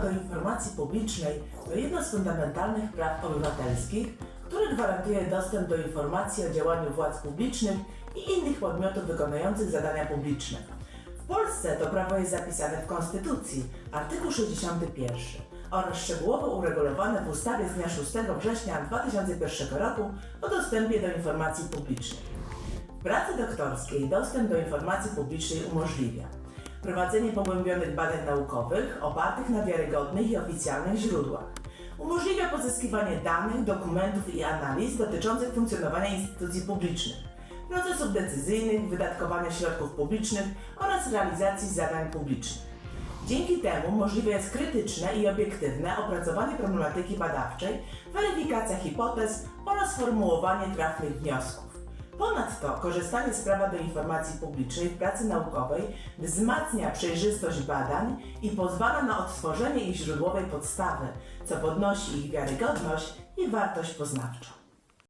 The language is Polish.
do informacji publicznej to jedno z fundamentalnych praw obywatelskich, które gwarantuje dostęp do informacji o działaniu władz publicznych i innych podmiotów wykonujących zadania publiczne. W Polsce to prawo jest zapisane w Konstytucji, artykuł 61 oraz szczegółowo uregulowane w ustawie z dnia 6 września 2001 roku o dostępie do informacji publicznej. W pracy doktorskiej dostęp do informacji publicznej umożliwia prowadzenie pogłębionych badań naukowych opartych na wiarygodnych i oficjalnych źródłach. Umożliwia pozyskiwanie danych, dokumentów i analiz dotyczących funkcjonowania instytucji publicznych, procesów decyzyjnych, wydatkowania środków publicznych oraz realizacji zadań publicznych. Dzięki temu możliwe jest krytyczne i obiektywne opracowanie problematyki badawczej, weryfikacja hipotez oraz formułowanie trafnych wniosków. Ponadto korzystanie z prawa do informacji publicznej w pracy naukowej wzmacnia przejrzystość badań i pozwala na odtworzenie ich źródłowej podstawy, co podnosi ich wiarygodność i wartość poznawczą.